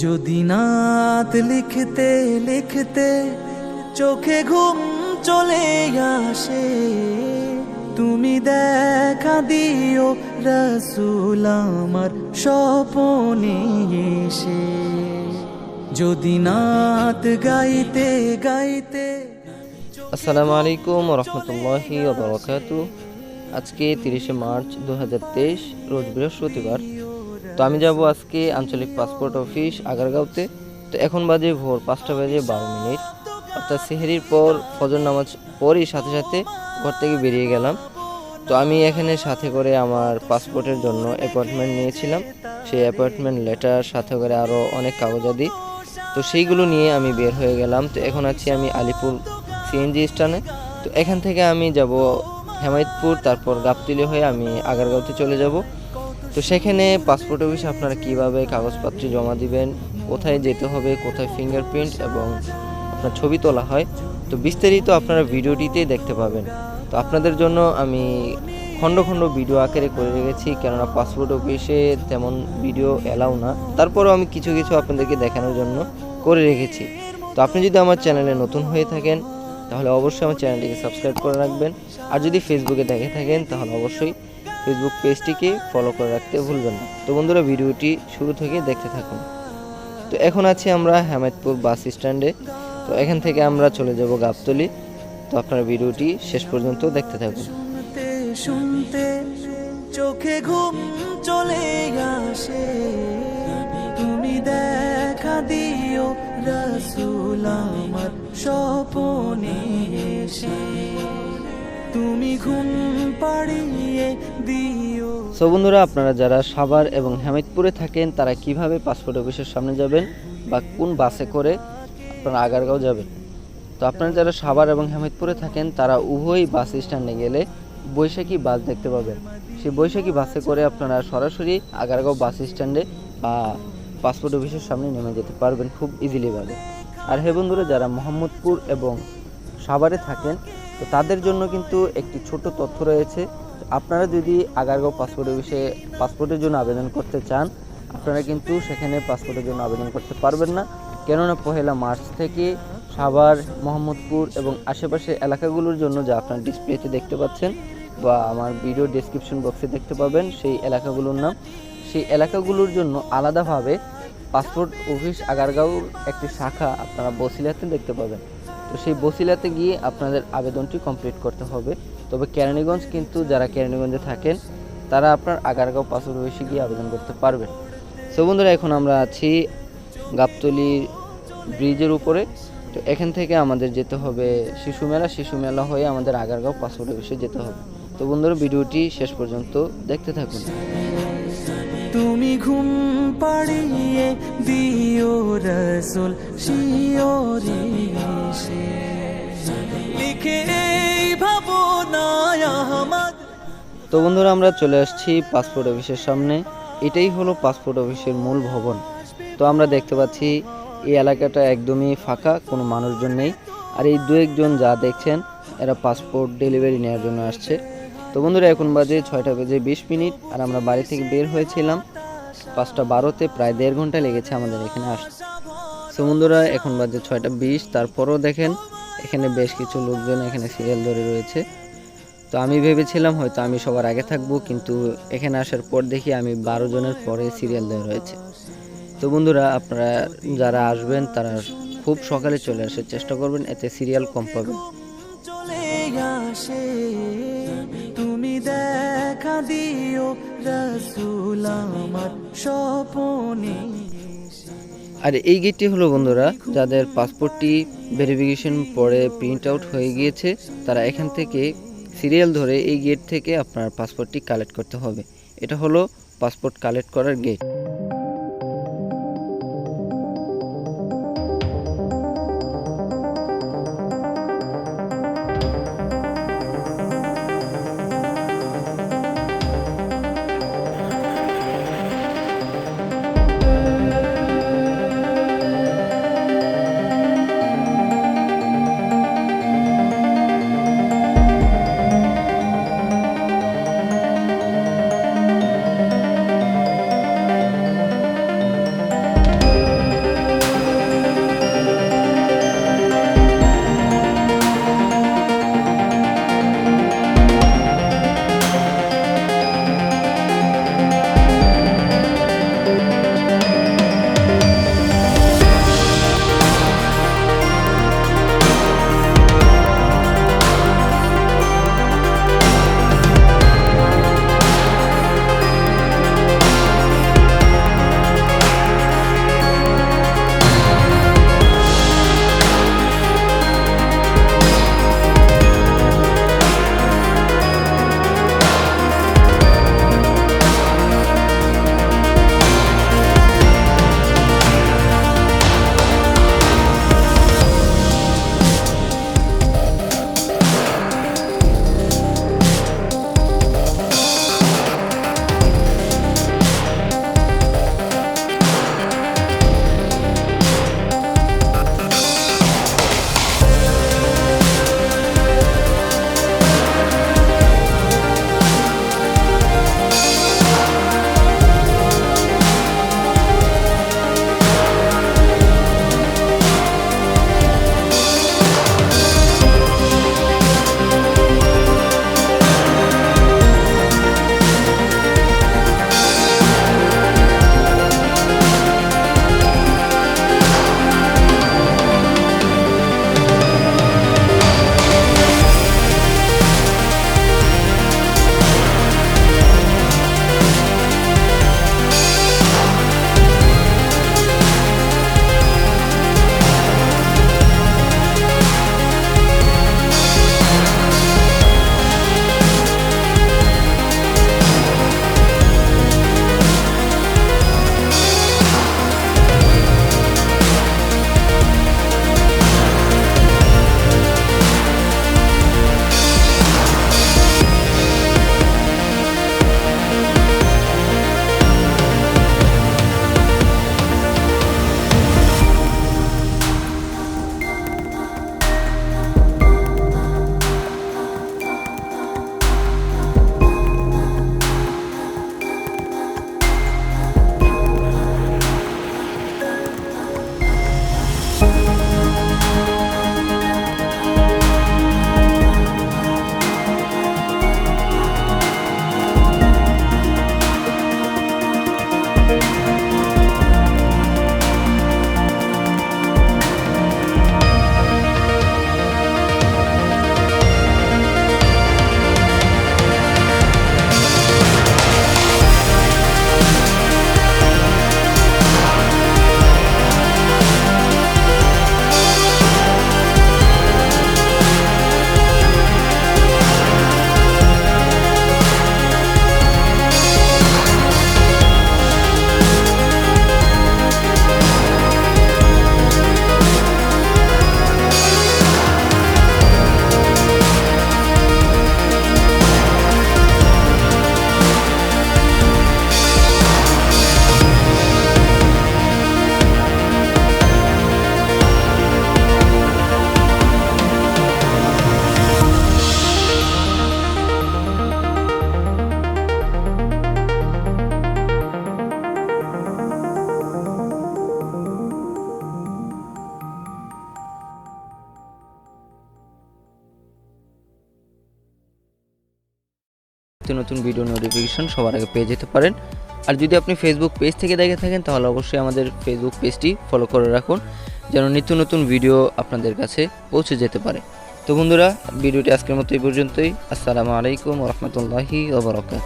যদি নাত লিখতে লিখতে চোখে ঘুম চলে আসে, তুমি দেখা দিও রসুল আমার স্বপনে এসে। যদি নাত গাইতে গাইতে আসসালামু আলাইকুম রহমতুল্লাহি আজকে তিরিশে মার্চ দু হাজার তেইশ, রোজ বৃহস্পতিবার। তো আমি যাব আজকে আঞ্চলিক পাসপোর্ট অফিস আগারগাঁওতে। তো এখন বাজে ভোর পাঁচটা বাজে বারো মিনিট। অর্থাৎ সেহেরির পর ফজর নামাজ পরই সাথে সাথে ঘর থেকে বেরিয়ে গেলাম। তো আমি এখানে সাথে করে আমার পাসপোর্টের জন্য অ্যাপয়েন্টমেন্ট নিয়েছিলাম। সেই অ্যাপয়েন্টমেন্ট লেটার সাথে করে আরও অনেক কাগজাদি। তো সেইগুলো নিয়ে আমি বের হয়ে গেলাম। তো এখন আছি আমি আলিপুর সিএনজি স্ট্যান্ডে তো এখান থেকে আমি যাব হেমায়তপুর, তারপর গাবতলি হয়ে আমি আগারগাঁওতে চলে যাব। তো সেখানে পাসপোর্ট অফিসে আপনারা কীভাবে কাগজপত্র জমা দিবেন, কোথায় যেতে হবে, কোথায় ফিঙ্গারপ্রিন্ট এবং আপনার ছবি তোলা হয়, তো বিস্তারিত আপনারা ভিডিওটিতেই দেখতে পাবেন। তো আপনাদের জন্য আমি খণ্ড খণ্ড ভিডিও আকারে করে রেখেছি, কেননা পাসপোর্ট অফিসে তেমন ভিডিও এলাও না। তারপরেও আমি কিছু কিছু আপনাদেরকে দেখানোর জন্য করে রেখেছি। তো আপনি যদি আমার চ্যানেলে নতুন হয়ে থাকেন, তাহলে অবশ্যই আমার চ্যানেলটিকে সাবস্ক্রাইব করে রাখবেন। আর যদি ফেসবুকে দেখে থাকেন, তাহলে অবশ্যই ফেসবুক পেজটিকে ফলো করে রাখতে ভুলবেন না। তো বন্ধুরা, ভিডিওটি শুরু থেকে দেখতে থাকুন। তো এখন আছি আমরা হেমায়তপুর বাস স্ট্যান্ডে তো এখান থেকে আমরা চলে যাব গাবতলি। তো আপনারা ভিডিওটি শেষ পর্যন্ত দেখতে থাকুন। শুনতে চোখে ঘুম চলে আসে। তুমি দেখা দিও রসুল আমার স্বপনে এসে। তুমি ঘুম পাড়িয়ে দিও। সো বন্ধুরা, আপনারা যারা সাভার এবং হেমায়তপুরে থাকেন, তারা কীভাবে পাসপোর্ট অফিসের সামনে যাবেন বা কোন বাসে করে আপনারা আগারগাঁও যাবেন? তো আপনারা যারা সাভার এবং হেমায়তপুরে থাকেন, তারা উভয় বাস স্ট্যান্ডে গেলে বৈশাখী বাস দেখতে পাবেন। সেই বৈশাখী বাসে করে আপনারা সরাসরি আগারগাঁও বাস স্ট্যান্ডে বা পাসপোর্ট অফিসের সামনে নেমে যেতে পারবেন খুব ইজিলিভাবে আর হে বন্ধুরা, যারা মোহাম্মদপুর এবং সাভারে থাকেন তো তাদের জন্য কিন্তু একটি ছোট তথ্য রয়েছে। আপনারা যদি আগারগাঁও পাসপোর্ট অফিসে পাসপোর্টের জন্য আবেদন করতে চান, আপনারা কিন্তু সেখানে পাসপোর্টের জন্য আবেদন করতে পারবেন না। কেননা পহেলা মার্চ থেকে সাভার, মোহাম্মদপুর এবং আশেপাশের এলাকাগুলোর জন্য যা আপনার ডিসপ্লেতে দেখতে পাচ্ছেন বা আমার ভিডিও ডেসক্রিপশন বক্সে দেখতে পাবেন, সেই এলাকাগুলোর নাম। সেই এলাকাগুলোর জন্য আলাদাভাবে পাসপোর্ট অফিস আগারগাঁওর একটি শাখা আপনারা বসিলাতে দেখতে পাবেন। তো সেই বসিলাতে গিয়ে আপনাদের আবেদনটি কমপ্লিট করতে হবে। তবে কেরানীগঞ্জ কিন্তু, যারা কেরানীগঞ্জে থাকেন, তারা আপনার আগারগাঁও পাসপোর্ট অফিসে গিয়ে আবেদন করতে পারবেন। সো বন্ধুরা, এখন আমরা আছি গাবতলি ব্রিজের উপরে। তো এখান থেকে আমাদের যেতে হবে শিশু মেলা। শিশু মেলা হয়ে আমাদের আগারগাঁও পাসপোর্ট অফিসে যেতে হবে। তো বন্ধুরা, ভিডিওটি শেষ পর্যন্ত দেখতে থাকুন। তুমি ঘুম পাড়িয়ে দিও রসুল শিওরে এসে। লিখে তো বন্ধুরা, আমরা চলে আসছি পাসপোর্ট অফিসের সামনে। এটাই হলো পাসপোর্ট অফিসের মূল ভবন। তো আমরা দেখতে পাচ্ছি, এই এলাকাটা একদমই ফাঁকা, কোনো মানুষজন নেই। আর এই দু একজন যা দেখছেন, এরা পাসপোর্ট ডেলিভারি নেওয়ার জন্য আসছে। তো বন্ধুরা, এখন বাজে ছয়টা বেজে বিশ মিনিট আর আমরা বাড়ি থেকে বের হয়েছিলাম। পাঁচটা বারোতে, প্রায় দেড় ঘণ্টা লেগেছে আমাদের এখানে আসতে। তো বন্ধুরা, এখন বাজে ছয়টা বিশ, তারপরও দেখেন এখানে বেশ কিছু লোকজন এখানে সিরিয়াল ধরে রয়েছে। তো আমি ভেবেছিলাম হয়তো আমি সবার আগে থাকব, কিন্তু এখানে আসার পর দেখি আমি বারো জনের পরে সিরিয়াল দেওয়া রয়েছে। তো বন্ধুরা, আপনারা যারা আসবেন, তারা খুব সকালে চলে আসার চেষ্টা করবেন, এতে সিরিয়াল কম পাবেন। আর, এই গেটটি হলো বন্ধুরা, যাদের পাসপোর্টটি ভেরিফিকেশন পরে প্রিন্ট আউট হয়ে গিয়েছে, তারা এখান থেকে সিরিয়াল ধরে এই গেট থেকে আপনার পাসপোর্টটি কালেক্ট করতে হবে। এটা হলো পাসপোর্ট কালেক্ট করার গেট নিত্য নতুন ভিডিও নোটিফিকেশন সবার আগে পেয়ে যেতে পারেন। আর যদি আপনি ফেসবুক পেজ থেকে দেখে থাকেন, তাহলে অবশ্যই আমাদের ফেসবুক পেজটি ফলো করে রাখুন, যেন নিত্য নতুন ভিডিও আপনাদের কাছে পৌঁছে যেতে পারে। তো বন্ধুরা ভিডিওটি আজকের মতো এই পর্যন্তই। আসসালামু আলাইকুম রহমতুল্লাহি ওবরাকাত